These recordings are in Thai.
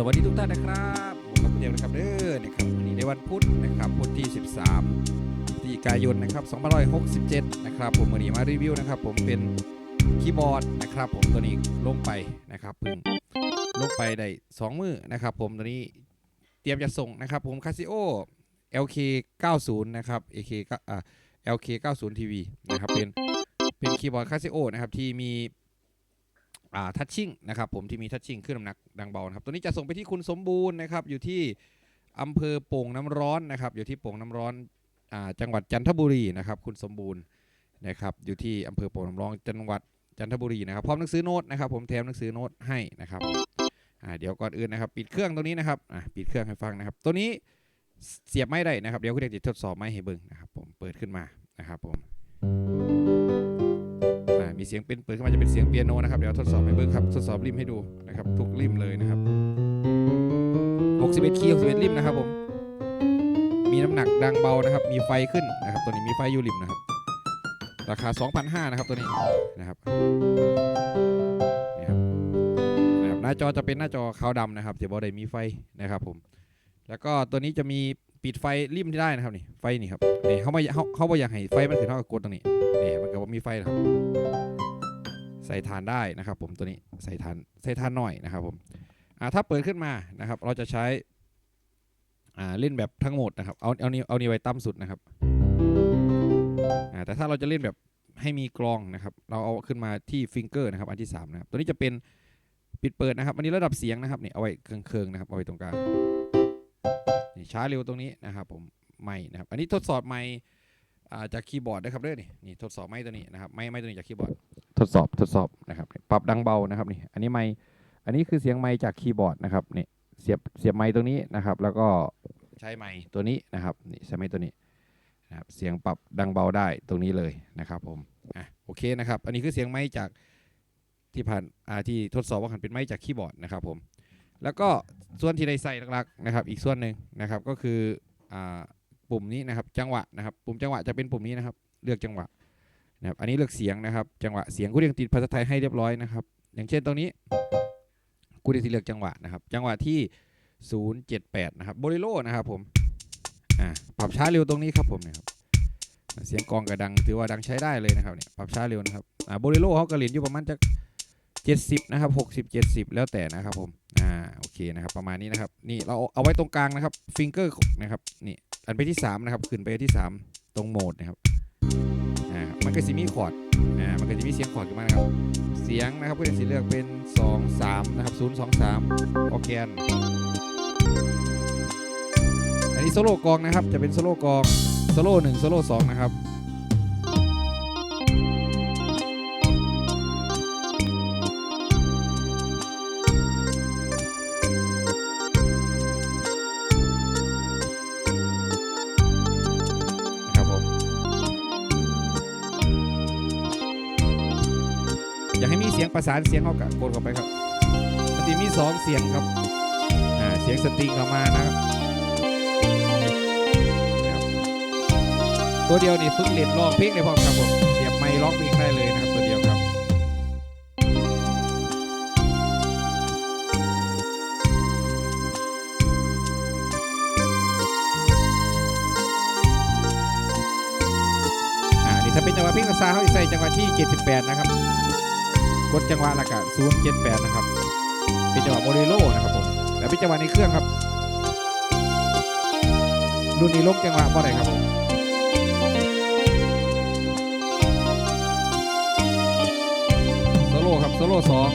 สวัสดีทุกท่านนะครับผมกับเดียวนะครับเด้อนะครับวันนี้ในวันพุธนะครับพุธที่ 13พฤศจิกายนนะครับ2567 นะครับผมวันนี้มารีวิวนะครับผมเป็นคีย์บอร์ดนะครับผมตัวนี้ลงไปนะครับเพึ่งลงไปได้2มือนะครับผมตัวนี้เตรียมจะส่งนะครับผม Casio LK 90นะครับ AK ก็อ่า LK 90 TV นะครับเป็นเป็นคีย์บอร์ด Casio นะครับที่มี ทัชชิ่งนะครับผมที่มีทัชชิ่งขึ้นน้ำหนักดังเบานะครับตัวนี้จะส่งไปที่คุณสมบูรณ์นะครับอยู่ที่อำเภอโป่งน้ำร้อนนะครับอยู่ที่โป่งน้ำร้อนอ่าจังหวัดจันทบุรีนะครับคุณสมบูรณ์นะครับอยู่ที่อำเภอโป่งน้ำร้อนจังหวัดจันทบุรีนะครับพร้อมหนังสือโน้ตนะครับผมแถมหนังสือโน้ตให้นะครับอ่าเดี๋ยวก่อนอื่นนะครับ ปิดเครื่องตรงนี้นะครับอ่าปิดเครื่องให้ฟังนะครับ ตัวนี้เสียบไม่ได้นะครับ เดี๋ยวคุณเด็กจะทดสอบไม่ให้เบิ่งนะครับผมเปิดขึ้นมานะครับผม มีเสียงเป็นเปิดขึ้นมาจะเป็นเสียงเปียโนนะครับ เดี๋ยวทดสอบให้เบิ้งครับ ทดสอบริมให้ดูนะครับ ทุกริมเลยนะครับ 61 คีย์61ริมนะครับผม มีน้ำหนักดังเบานะครับ มีไฟขึ้นนะครับ ตัวนี้มีไฟอยู่ริมนะครับ ราคา 2,500นะครับตัวนี้นะครับนี่ครับนะครับ หน้าจอจะเป็นหน้าจอขาวดำนะครับจะบอได้มีไฟนะครับผม แล้วก็ตัวนี้จะมี ปิดไฟริมที่ได้นะครับนี่ไฟนี่ครับนี่เขาไม่เขาเขาไม่อยากให้ไฟมันขึ้นเท่ากับกดตรงนี้นี่มันก็บมีไฟนะครับ ใส่ทานได้นะครับ ผมตัวนี้ใส่ทานใส่ทานหน่อยนะครับผมอ่าถ้าเปิดขึ้นมานะครับ เราจะใช้อ่าเล่นแบบทั้งหมดนะครับเอาเอานี้เอานี้ไว้ต่ำสุดนะครับอ่าแต่ถ้าเราจะเล่นแบบให้มีกลองนะครับ เราเอาขึ้นมาที่ฟิงเกอร์นะครับอันที่สามนะครับตัวนี้จะเป็นปิดเปิดนะครับ อันนี้ระดับเสียงนะครับนี่เอาไว้เคืองๆนะครับเอาไว้ตรงกลาง ช้าเร็วตรงนี้นะครับผมไม่นะครับอันนี้ทดสอบไม่จากคีย์บอร์ดนะครับเด้อนี่นี่ทดสอบไม้ตัวนี้นะครับไม้ไม้ตัวนี้จากคีย์บอร์ดทดสอบทดสอบนะครับปรับดังเบานะครับนี่อันนี้ไม้อันนี้คือเสียงไม้จากคีย์บอร์ดนะครับนี่เสียบเสียบไม้ตรงนี้นะครับ แล้วก็ใช้ไม้ตัวนี้นะครับนี่ใช้ไม้ตัวนี้นะครับเสียงปรับดังเบาได้ตรงนี้เลยนะครับผมอะโอเคนะครับ อันนี้คือเสียงไม้จากที่ผ่านอ่าที่ทดสอบว่าหันเป็นไม้จากคีย์บอร์ดนะครับผม แล้วก็ส่วนที่ได้ใส่หลักๆนะครับ อีกส่วนหนึ่งนะครับก็คืออ่าปุ่มนี้นะครับจังหวะนะครับ ปุ่มจังหวะจะเป็นปุ่มนี้นะครับ เลือกจังหวะนะครับอันนี้เลือกเสียงนะครับ จังหวะเสียงกูเรียงติดภาษาไทยให้เรียบร้อยนะครับ อย่างเช่นตรงนี้กูได้ที่เลือกจังหวะนะครับ จังหวะที่ 078 นะครับโบลิโลนะครับผมอ่าปรับช้าเร็วตรงนี้ครับผมนี่ยครับเสียงกองกระดังถือว่าดังใช้ได้เลยนะครับเนี่ยปรับช้าเร็วนะครับอ่าโบลิโลเขากระเหรียญอยู่ประมาณจะ 70 นะครับ 60 70 แล้วแต่นะครับผม อ่า โอเคนะครับ ประมาณนี้นะครับ นี่เราเอาไว้ตรงกลางนะครับ ฟิงเกอร์นะครับ นี่ อันไปที่ 3 นะครับ ขึ้นไปที่ 3 ตรงโหมดนะครับ อ่า มันก็จะมีคอร์ด อ่า มันก็จะมีเสียงคอร์ดขึ้นมานะครับ เสียงนะครับก็จะสีเลือกเป็น 2 3 นะครับ 0 2 3โอเคอันอันนี้โซโล่กองนะครับ จะเป็นโซโล่กอง โซโล่1โซโล่2นะครับ อยากให้มีเสียงประสานเสียงเข้ากับกดเข้าไปครับมันจะมีสองเสียงครับอ่าเสียงสตริงออกมานะครับตัวเดียวนี่ฝึกเล่นร้องเพลงได้พร้อมครับผมเสียบไมค์ร้องเพลงได้เลยนะครับตัวเดียวครับอ่านี่ถ้าเป็นจังหวะเพลงกระซาเขาใส่จังหวะที่ 78 นะครับ กดจังหวะละกัน078นะครับ เป็นจังหวะโมเลโลนะครับผม แล้วเป็นจังหวะในเครื่องครับรุ่นนี้ลงจังหวะบ่ได้ครับผมโซโล่ครับโซโล่สอง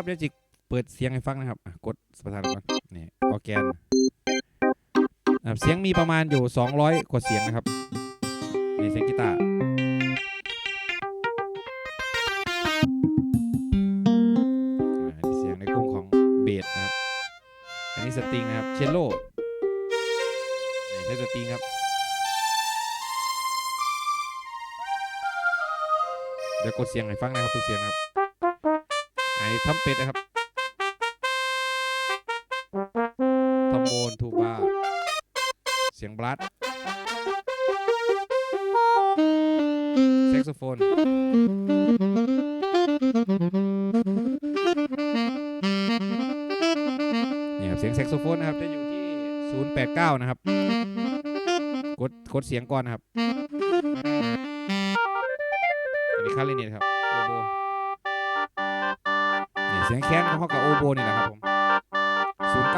ครับเดี๋ยวจิเปิดเสียงให้ฟังนะครับกดประธานก่อนนี่ออแกนเสียงมีประมาณอยู่ 200 กว่าเสียงนะครับนี่เสียงกีตาร์เสียงในกลุ่มของเบสนะครับอันนี้สตริงนะครับเชลโล่นี่ใช้สตริงครับเดี๋ยวกดเสียงให้ฟังนะครับทุกเสียงครับ ไอ้ทำเป็ดนะครับทอมโบนทูบาเสียงบลัดแซกโซโฟนนี่ครับเสียงแซกโซโฟนนะครับจะอยู่ที่ 089 นะครับ กดกดเสียงก่อนนะครับอันนี้คาริเนตครับโอโบ สียงแค้นของเขากับโอโบนี่แหละครับผม 093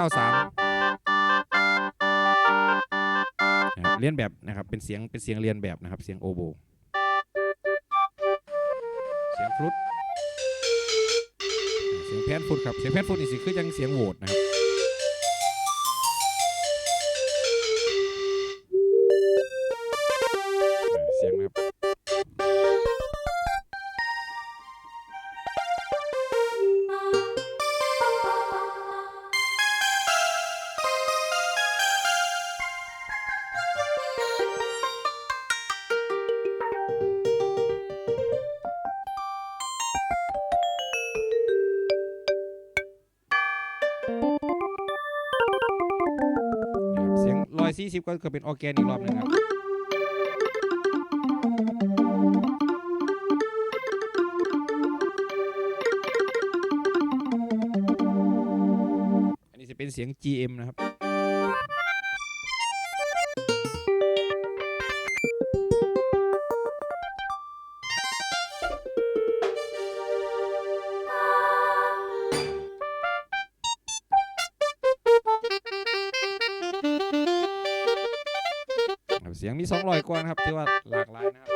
เรับเลียนแบบนะครับ เป็นเสียง เป็นเสียงเรียนแบบนะครับ เสียงโอโบ เสียงฟลุตเสียงแพนฟลุตครับ เสียงแพนฟลุตนี่สิคือยังเสียงโหวตนะครับ ซีสิบก็เกิดเป็นออร์แกนอีกรอบนึงครับอันนี้จะเป็นเสียง GM นะครับ สียงมี200กว่านะครับถือว่าหลากหลายนะครับ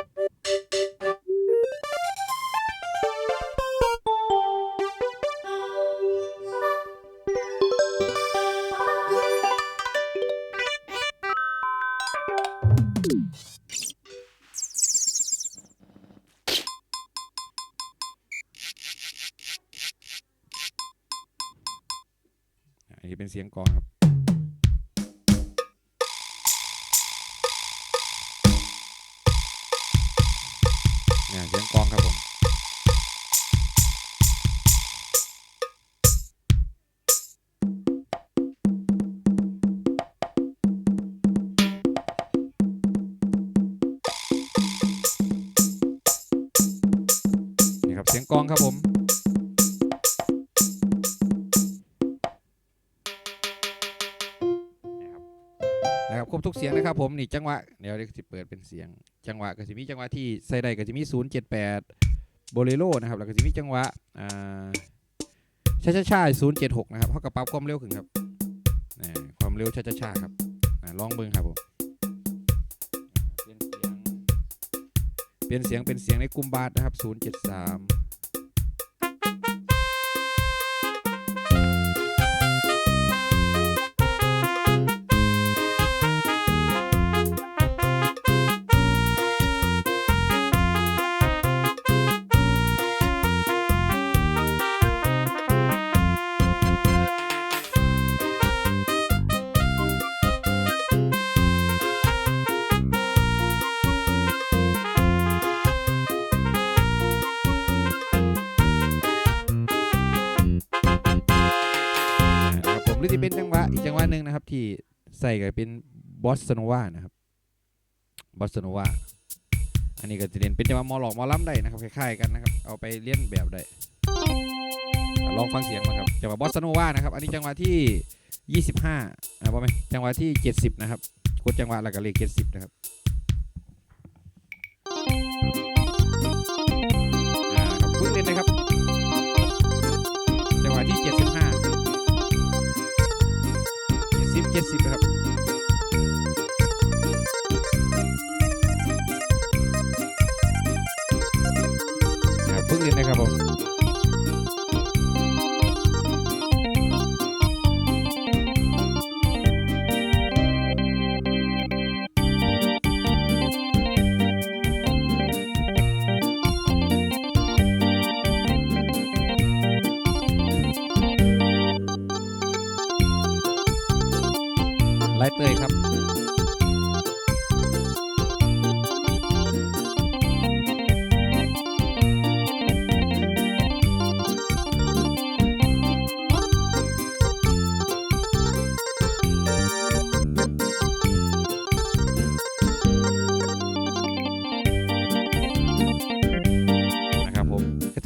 อันนี้เป็นเสียงกองครับ สียงกองครับผมนะครับครบทุกเสียงนะครับผมนี่จังหวะเดี๋ยวเดี๋ยวจะเปิดเป็นเสียง จังหวะก็จะมีจังหวะที่ใส่ได้ก็จะมี078โบเลโรนะครับแล้วก็จะมีจังหวะอ่าช้าช้าช้า076นะครับเขากระปรับความเร็วขึ้นครับนี่ความเร็วช้าช้าช้าครับอ่าลองเบิ่งครับผมเปลี่ยนเสียงเปลี่ยนเสียงเป็นเสียงในกลุ่มบาทนะครับ073ะเป็นจังหวะอีกจังหวะหนึ่งนะครับ ที่ใส่กับเป็นบอสโนวานะครับบอสโนวาอันนี้ก็จะเรียนเป็นจังหวะมอหลอกมอล้ำได้นะครับคล้ายๆกันนะครับ เอาไปเลียนแบบได้ลองฟังเสียงมาครับจังหวะบอสโนวานะครับ อันนี้จังหวะที่ 25อ่าบอไหมจังหวะที่ 70 นะครับกดจังหวะแล้วก็เลข70 นะครับ 70นะครับนะครับเพิ่งเรียนนะครับผม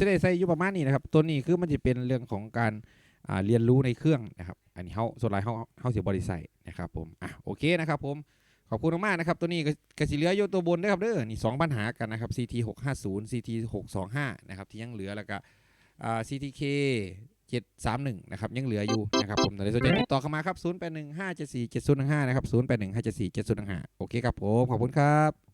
จะได้ใส่อยู่ประมาณนี้นะครับ ตัวนี้คือมันจะเป็นเรื่องของการเรียนรู้ในเครื่องนะครับ อันนี้เขาส่วนไรเขาเขาเสียบริใส่นะครับผม อะโอเคนะครับผม ขอบคุณมากๆนะครับ ตัวนี้ก็กสิเหลืออยู่ตัวบนนะครับเด้อ นี่สองปัญหากันนะครับ CT 650 CT 625นะครับที่ยังเหลือแล้วก็อ่า CTK 731นะครับยังเหลืออยู่นะครับผมแต่ในส่วนใหญ่ติดต่อเข้ามาครับ 0815747015 นะครับ 0815747015 โอเคครับผม ขอบคุณครับ